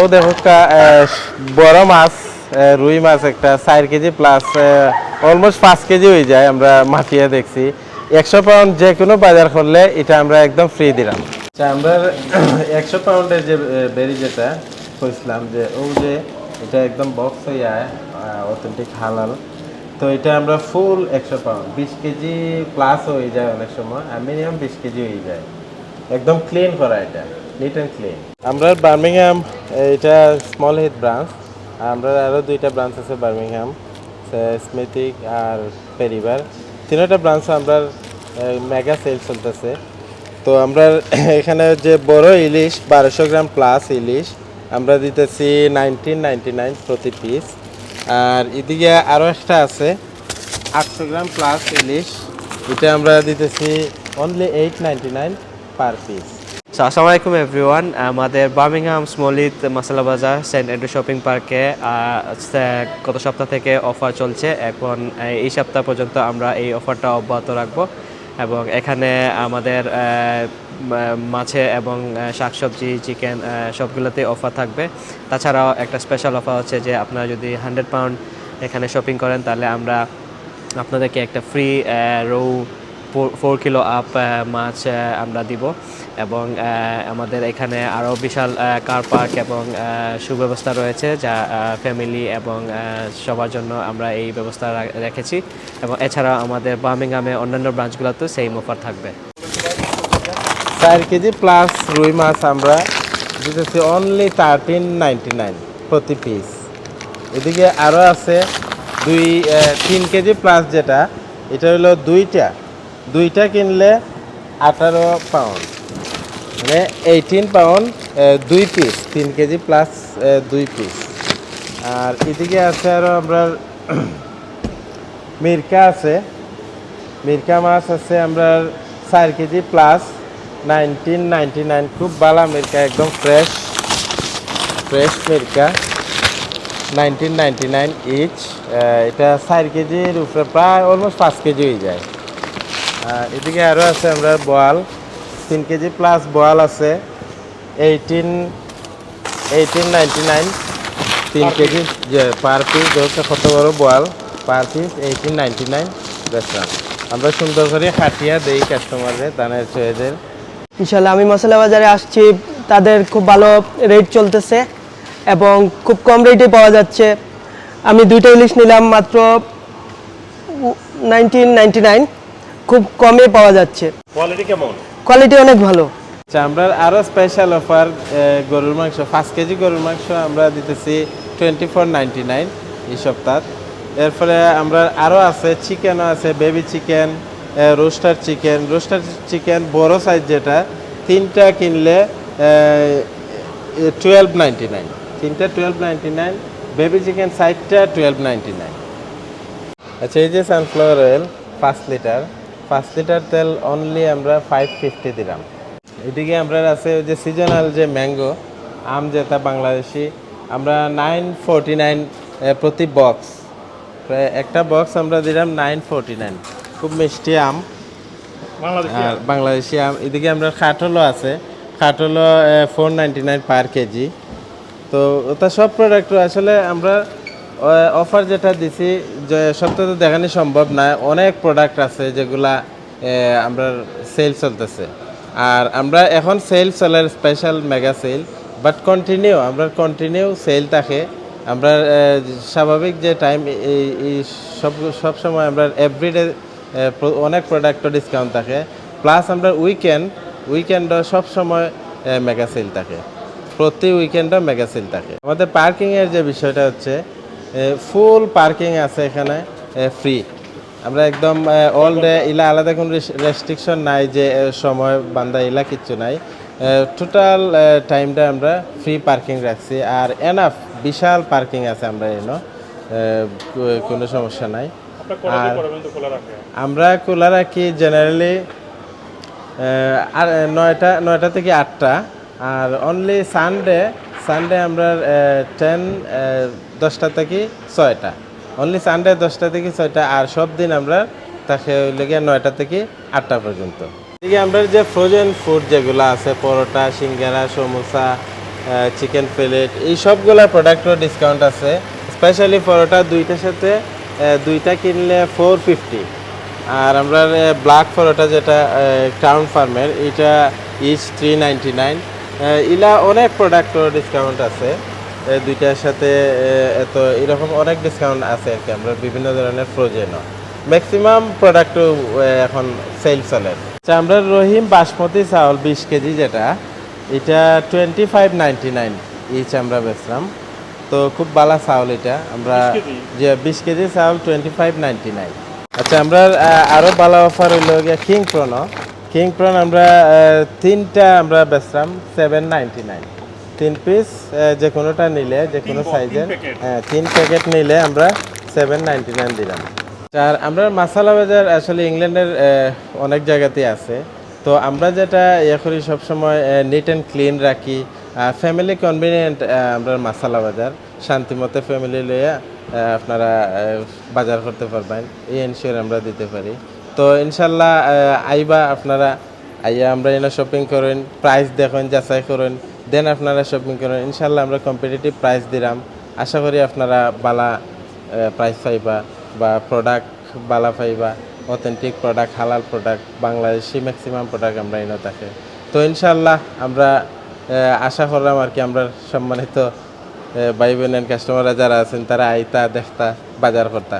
ও দেখো বড় মাছ রুই মাছ একটা চার কেজি প্লাস অলমোস্ট পাঁচ কেজি হয়ে যায় আমরা মাটিয়ে দেখছি। একশো পাউন্ড যে কোনো বাজার করলে এটা আমরা একদম ফ্রি দিলাম। আচ্ছা, আমরা একশো পাউন্ডের যে বেরি যেটা কইছিলাম যে ও যে এটা একদম বক্স যায় অথেন্টিক হালাল তো এটা আমরা ফুল একশো পাউন্ড বিশ কেজি প্লাস হয়ে যায় অনেক সময় আর মিনিমাম বিশ কেজি হয়ে যায়। একদম ক্লিন করা এটা নিট অ্যান্ড ক্লিন আমরা বার্মিংহাম এটা স্মল হিট ব্রাঞ্চ আমরা আরও দুইটা ব্রাঞ্চ আছে বার্মিংহাম স্মিথিক আর পেরিবার তিনটা ব্রাঞ্চ আমরা মেগা সেল চলতেছে। তো আমরা এখানে যে বড় ইলিশ, বারোশো গ্রাম প্লাস ইলিশ, আমরা দিতেছি নাইনটিন নাইনটি নাইন প্রতি পিস আর এদিকে আরও একটা আছে, আটশো গ্রাম প্লাস ইলিশ। এটা আমরা দিতেছি only eight nine per piece আলাইকুম এভরিওয়ান আমাদের Birmingham Small Heath Masala Bazaar Saint Andrew shopping পার্কে গত সপ্তাহ থেকে অফার চলছে। এখন এই সপ্তাহ পর্যন্ত আমরা এই অফারটা অব্যাহত রাখব এবং এখানে আমাদের আহ, মাছে এবং আহ, শাকসবজি চিকেন সবগুলোতে অফার থাকবে। তাছাড়াও একটা স্পেশাল অফার হচ্ছে যে আপনারা যদি হান্ড্রেড পাউন্ড এখানে শপিং করেন তাহলে আমরা আপনাদেরকে একটা ফ্রি রৌ ফোর কিলো আপ মাছ আমরা দিব। এবং আমাদের এখানে আরও বিশাল কার পার্ক এবং সুব্যবস্থা রয়েছে যা ফ্যামিলি এবং সবার জন্য আমরা এই ব্যবস্থা রেখেছি। এবং এছাড়াও আমাদের বার্মিংহামে অন্যান্য ব্রাঞ্চগুলোতেও সেম অফার থাকবে। চার কেজি প্লাস রুই মাছ আমরা দিতেছি অনলি থার্টিন নাইনটি নাইন প্রতি পিস এদিকে আরও আছে দুই তিন কেজি প্লাস যেটা, এটা হলো দুইটা দুইটা কিনলে আঠারো পাউন্ড মানে এইটিন পাউন্ড দুই পিস তিন কেজি প্লাস দুই পিস আর এদিকে আছে আরও আমরা মিরকা আছে। মিরকা মাছ আছে আমরা চার kg plus nineteen ninety nine খুব ভালো মিরকা, একদম ফ্রেশ ফ্রেশ মিরকা। নাইনটিন নাইনটি নাইন ইচ এটা চার কেজির উপরে, প্রায় অলমোস্ট পাঁচ কেজি হয়ে যায়। এদিকে আরও আছে আমরা বোয়াল। তিন কেজি প্লাস বোয়াল আছে। এইটিন এইটিন নাইনটি নাইন তিন কেজি যে পার পিস ধরতে কত বড় বোয়াল? Per piece eighteen ninety nine বেচলাম আমরা সুন্দর করে খাটিয়া দেই কাস্টমারদের দানের চয়েদের ইনশাল্লাহ আমি মশলা বাজারে আসছি। তাদের খুব ভালো রেট চলতেছে এবং খুব কম রেটে পাওয়া যাচ্ছে। আমি দুইটা ইলিশ নিলাম মাত্র নাইনটিন নাইনটি নাইন খুব কমে পাওয়া যাচ্ছে। কোয়ালিটি কেমন? কোয়ালিটি অনেক ভালো। আচ্ছা আমরা আরও স্পেশাল অফার গরুর মাংস। পাঁচ কেজি গরুর মাংস আমরা দিতেছি টোয়েন্টি ফোর নাইনটি নাইন এই সপ্তাহ। এরপরে আমরা আরও আছে চিকেনও আছে baby chicken rooster chicken rooster chicken বড় সাইজ যেটা তিনটা কিনলে টুয়েলভ নাইনটি নাইন তিনটা twelve ninety nine baby chicken সাইডটা টুয়েলভ নাইনটি নাইন আচ্ছা এই যে সানফ্লাওয়ার অয়েল পাঁচ লিটার পাঁচ লিটার তেল অনলি আমরা ফাইভ ফিফটি দিলাম। এদিকে আমরা আছে ওই যে সিজনাল যে ম্যাঙ্গো আম যেটা বাংলাদেশি আমরা নাইন ফোরটি নাইন প্রতি বক্স একটা বক্স আমরা দিলাম নাইন ফোরটি নাইন খুব মিষ্টি আম। বাংলাদেশি বাংলাদেশি আম। এদিকে আমরা খাটলও আছে। খাটলও four ninety nine per kg তো ওটা সব প্রোডাক্ট আসলে আমরা অফার যেটা দিছি, যে সত্য তো দেখানি সম্ভব না, অনেক প্রোডাক্ট আছে যেগুলা আমরা সেল চলতেছে। আর আমরা এখন সেল চলার special mega sale but continue আমরা কন্টিনিউ সেল থাকে। আমরা স্বাভাবিক যে টাইম এই সব সব সময় আমরা এভরিডে অনেক প্রোডাক্টও ডিসকাউন্ট থাকে। প্লাস আমরা উইকেন্ড উইকেন্ডও সব সময় মেগা সেল থাকে। প্রতি উইকেন্ডও মেগা সেল থাকে। আমাদের পার্কিংয়ের যে বিষয়টা হচ্ছে ফুল পার্কিং আছে এখানে ফ্রি আমরা একদম অল ডে ইলা আলাদা কোনো রেস্ট্রিকশন নাই যে সময় বান্দা ইলা কিচ্ছু নাই। টোটাল টাইমটা আমরা ফ্রি পার্কিং রাখছি। আর এনাফ বিশাল পার্কিং আছে আমরা এনো কোনো সমস্যা নাই। আর আমরা খোলা রাখি জেনারেলি আর নয়টা নয়টা থেকে আটটা। আর অনলি সানডে সানডে আমরা টেন দশটা থেকে ছয়টা। অনলি সানডে দশটা থেকে ছয়টা, আর সব দিন আমরা তাকে লেগে নয়টা থেকে আটটা পর্যন্ত। এদিকে আমরা যে ফ্রোজেন ফুড যেগুলো আছে, পরোটা, সিঙ্গারা, সমোসা চিকেন প্লেট এই সবগুলা প্রোডাক্টও ডিসকাউন্ট আছে। স্পেশালি পরোটা দুইটার সাথে দুইটা কিনলে ফোর ফিফটি আর আমরা ব্ল্যাক পরোটা যেটা টাউন ফার্মের এটা ইচ থ্রি নাইনটি নাইন ইলা অনেক প্রোডাক্টও ডিসকাউন্ট আছে। দুইটার সাথে এত এরকম অনেক ডিসকাউন্ট আছে আর কি। আমরা বিভিন্ন ধরনের ফ্রোজেনও ম্যাক্সিমাম প্রোডাক্টও এখন সেল চলে। আচ্ছা আমরা রহিম বাসমতি চাউল বিশ কেজি যেটা এটা twenty five ninety nine each আমরা বেচলাম। তো খুব ভালো চাউল এটা। আমরা যে বিশ কেজি চাউল টোয়েন্টি ফাইভ নাইনটি নাইন আচ্ছা আমরা আহ, আরও ভালো অফার হইল গিয়া কিং প্রনো কিং প্রন আমরা তিনটা আমরা বেচলাম সেভেন নাইনটি নাইন তিন পিস যে কোনোটা নিলে যে কোনো সাইজের। হ্যাঁ তিন প্যাকেট নিলে আমরা সেভেন নাইনটি নাইন দিলাম। আর আমরা মাসালা বাজার আসলে ইংল্যান্ডের অনেক জায়গাতেই আছে। তো আমরা যেটা ইয়ে করি সবসময় নিট অ্যান্ড ক্লিন রাখি। ফ্যামিলি কনভিনিয়েন্ট আমরা মাসালা বাজার শান্তিমতে ফ্যামিলি লইয়া আপনারা বাজার করতে পারবেন। এই এনশিওর আমরা দিতে পারি। তো ইনশাল্লাহ আইবা আপনারা, আইয়া আমরা এনে শপিং করেন প্রাইস দেখেন, যাচাই করেন, দেন আপনারা শপিং করেন, ইনশাল্লাহ আমরা কম্পিটিটিভ প্রাইস দিলাম আশা করি আপনারা বালা প্রাইস পাইবা, বা প্রোডাক্ট বালা পাইবা অথেন্টিক প্রোডাক্ট হালাল প্রোডাক্ট বাংলাদেশি ম্যাক্সিমাম প্রোডাক্ট আমরা এনে থাকে। তো ইনশাল্লাহ আমরা আশা করলাম আর কি আমরা সম্মানিত ভাই বোনের কাস্টমাররা যারা আছেন, তারা আইতা, দেখতা, বাজার করতা।